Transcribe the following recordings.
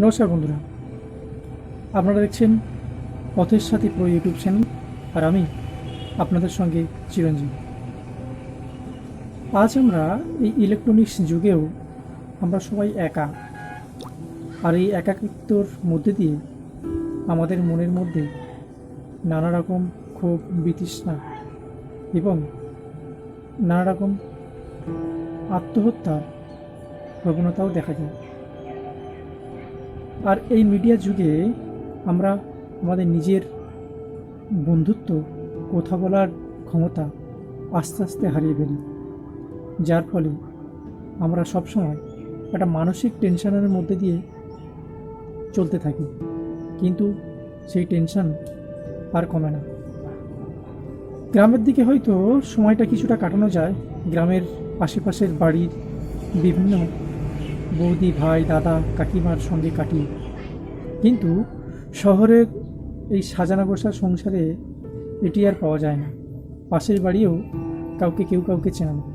নমস্কার বন্ধুরা। আপনারা দেখছেন পথের সাথে প্রো ইউটিউব চ্যানেল, আর আমি আপনাদের সঙ্গে চিরঞ্জীব। আজ আমরা এই ইলেকট্রনিক্স যুগেও আমরা সবাই একা, আর এই একাকিত্বর মধ্যে দিয়ে আমাদের মনের মধ্যে নানা রকম ক্ষোভ, বিতৃষ্ণা এবং নানা রকম আত্মহত্যার প্রবণতাও দেখা যায়। আর এই মিডিয়া যুগে আমরা আমাদের নিজের বন্ধুত্ব, কথা বলার ক্ষমতা আস্তে আস্তে হারিয়ে ফেলি। যার ফলে আমরা সবসময় একটা মানসিক টেনশনের মধ্যে দিয়ে চলতে থাকি। কিন্তু সেই টেনশন আর কমে না। গ্রামের দিকে হয়তো সময়টা কিছুটা কাটানো যায়। গ্রামের আশেপাশের বাড়ির বিভিন্ন বৌদি, ভাই, দাদা, কাকিমার সঙ্গে কাটি। কিন্তু শহরের এই সাজানো গোসা সংসারে এটি আর পাওয়া যায় না। পাশের বাড়িও কাউকে কেউ কাউকে চেনে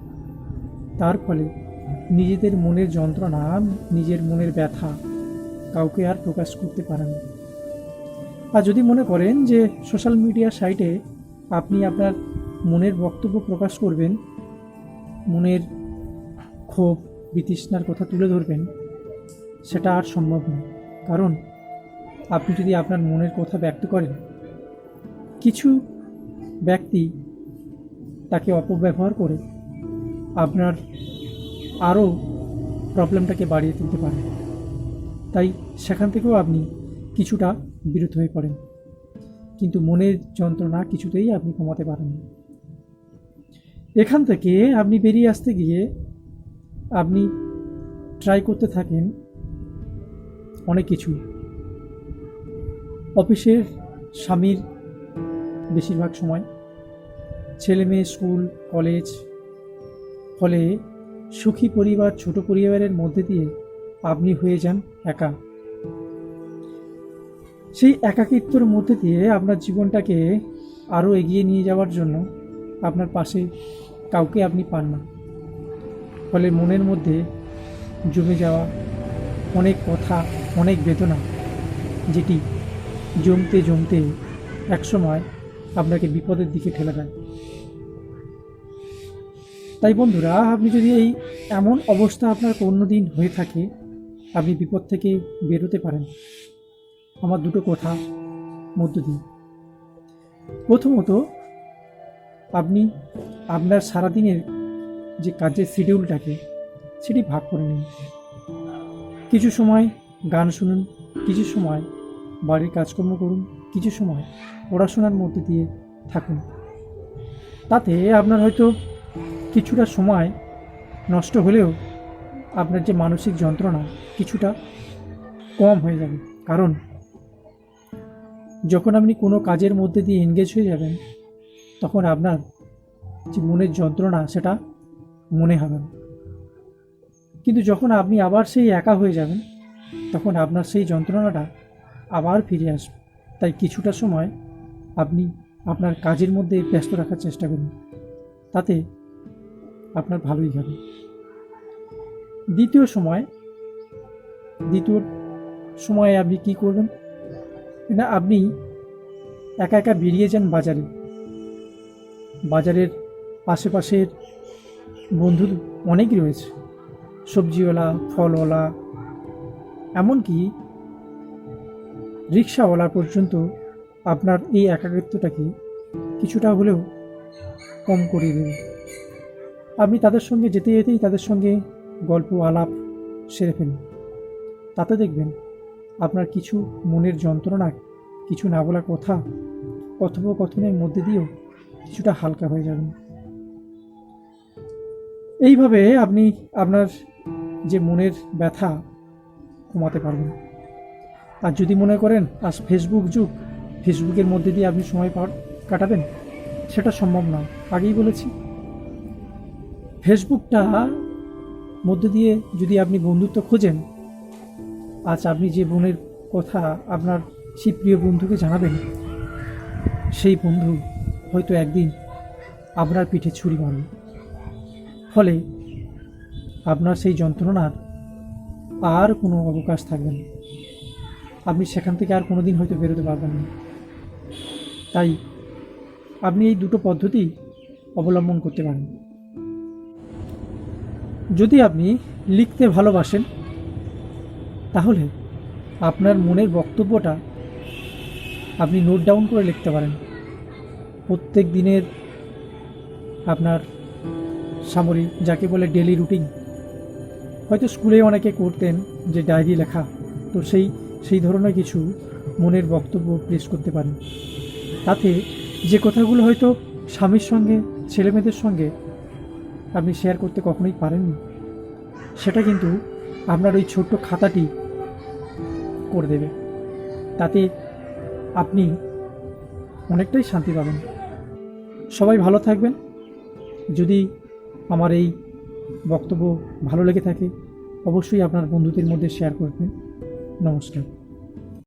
তার ফলে নিজেদের মনের যন্ত্রণা, নিজের মনের ব্যথা কাউকে আর প্রকাশ করতে পারে না। আর যদি মনে করেন যে সোশ্যাল মিডিয়া সাইটে আপনি আপনার মনের বক্তব্য প্রকাশ করবেন, মনের ক্ষোভ বিতৃষ্ণার কথা তুলে ধরবেন, সেটা আর সম্ভব নয়। কারণ, আপনি যদি আপনার মনের কথা ব্যক্ত করেন, কিছু ব্যক্তি তাকে অপব্যবহার করে আপনার আরও প্রবলেমটাকে বাড়িয়ে তুলতে পারে। তাই সেখান থেকেও আপনি কিছুটা বিরত হয়ে পড়েন। কিন্তু মনের যন্ত্রণা কিছুতেই আপনি কমাতে পারেন এখান থেকে আপনি বেরিয়ে আসতে গিয়ে আপনি ট্রাই করতে থাকেন অনেক কিছু অফিসের স্বামীর বেশিরভাগ সময় ছেলে মেয়ে, স্কুল, কলেজ, ফলে সুখী পরিবার, ছোট পরিবারের মধ্যে দিয়ে আপনি হয়ে যান একা। সেই একাকিত্বর মধ্যে দিয়ে আপনার জীবনটাকে আরও এগিয়ে নিয়ে যাওয়ার জন্য আপনার পাশে কাউকে আপনি পান না। ফলে মনের মধ্যে জমে যাওয়া অনেক কথা, অনেক বেদনা, যেটি জমতে জমতে একসময় আপনাকে বিপদের দিকে ঠেলে দেয়। তাই বন্ধুরা, আপনি যদি এই এমন অবস্থা আপনার কোনো দিন হয়ে থাকে, আপনি বিপদ থেকে বেরোতে পারেন। আমার দুটো কথা মধ্য দিয়ে। প্রথমত, আপনি আপনার সারাদিনের যে কাজের শিডিউলটাকে সেটি ভাগ করে নিন। কিছু সময় গান শুনুন, কিছু সময় বাড়ির কাজকর্ম করুন, কিছু সময় পড়াশোনার মধ্যে দিয়ে থাকুন। তাতে আপনার হয়তো কিছুটা সময় নষ্ট হলেও আপনার যে মানসিক যন্ত্রণা কিছুটা কম হয়ে যাবে। কারণ যখন আপনি কোনো কাজের মধ্যে দিয়ে এনগেজ হয়ে যাবেন, তখন আপনার যে মনের যন্ত্রণা সেটা মনে হবে না। কিন্তু যখন আপনি আবার সেই একা হয়ে যাবেন, তখন আপনার সেই যন্ত্রণাটা আবার ফিরে আসবে। তাই কিছুটা সময় আপনি আপনার কাজের মধ্যে ব্যস্ত রাখার চেষ্টা করুন। তাতে আপনার ভালোই হবে। দ্বিতীয় সময়, দ্বিতীয় সময়ে আপনি কি করবেন? না, আপনি একা একা বেরিয়ে যান বাজারে। বাজারের আশেপাশের বন্ধু অনেকই রয়েছে। সবজিওয়ালা, ফলওয়ালা, এমনকি রিক্সাওয়ালা পর্যন্ত আপনার এই একাকিত্বটাকে কিছুটা হলেও কম করে দেবে। আপনি তাদের সঙ্গে যেতে যেতেই তাদের সঙ্গে গল্প, আলাপ সেরে ফেলুন। তাতে দেখবেন আপনার কিছু মনের যন্ত্রণা কিছু না বলা কথা কথোপকথনের মধ্যে দিয়েও কিছুটা হালকা হয়ে যাবেন। এইভাবে আপনি আপনার যে মনের ব্যথা কমাতে পারবেন। আর যদি মনে করেন, আজ ফেসবুক যুগ ফেসবুকের মধ্যে দিয়ে আপনি সময় কাটাবেন, সেটা সম্ভব নয়। আগেই বলেছি। ফেসবুকটা মধ্যে দিয়ে যদি আপনি বন্ধুত্ব খোঁজেন, আজ আপনি যে বোনের কথা আপনার সেই প্রিয় বন্ধুকে জানাবেন, সেই বন্ধু হয়তো একদিন আপনার পিঠে ছুরি মারবে। ফলে আপনার সেই যন্ত্রণার আর কোনো অবকাশ থাকবে না। আপনি সেখান থেকে আর কোনো দিন হয়তো বেরোতে পারবেন না। তাই আপনি এই দুটো পদ্ধতি অবলম্বন করতে পারেন। যদি আপনি লিখতে ভালোবাসেন, তাহলে আপনার মনের বক্তব্যটা আপনি নোট ডাউন করে লিখতে পারেন। প্রত্যেক দিনের আপনার সামরিক যাকে বলে ডেলি রুটিন হয়তো স্কুলে অনেকে করতেন যে ডায়েরি লেখা। তো সেই সেই ধরনের কিছু মনের বক্তব্য প্রেস করতে পারেন। তাতে যে কথাগুলো হয়তো স্বামীর সঙ্গে, ছেলেমেয়েদের সঙ্গে আপনি শেয়ার করতে কখনোই পারেননি, সেটা কিন্তু আপনার ওই ছোট্ট খাতাটি করে দেবে। তাতে আপনি অনেকটাই শান্তি পাবেন। সবাই ভালো থাকবেন। যদি আমার এই বক্তব্য ভালো লেগে থাকে অবশ্যই আপনার বন্ধুদের মধ্যে শেয়ার করবেন। নমস্কার।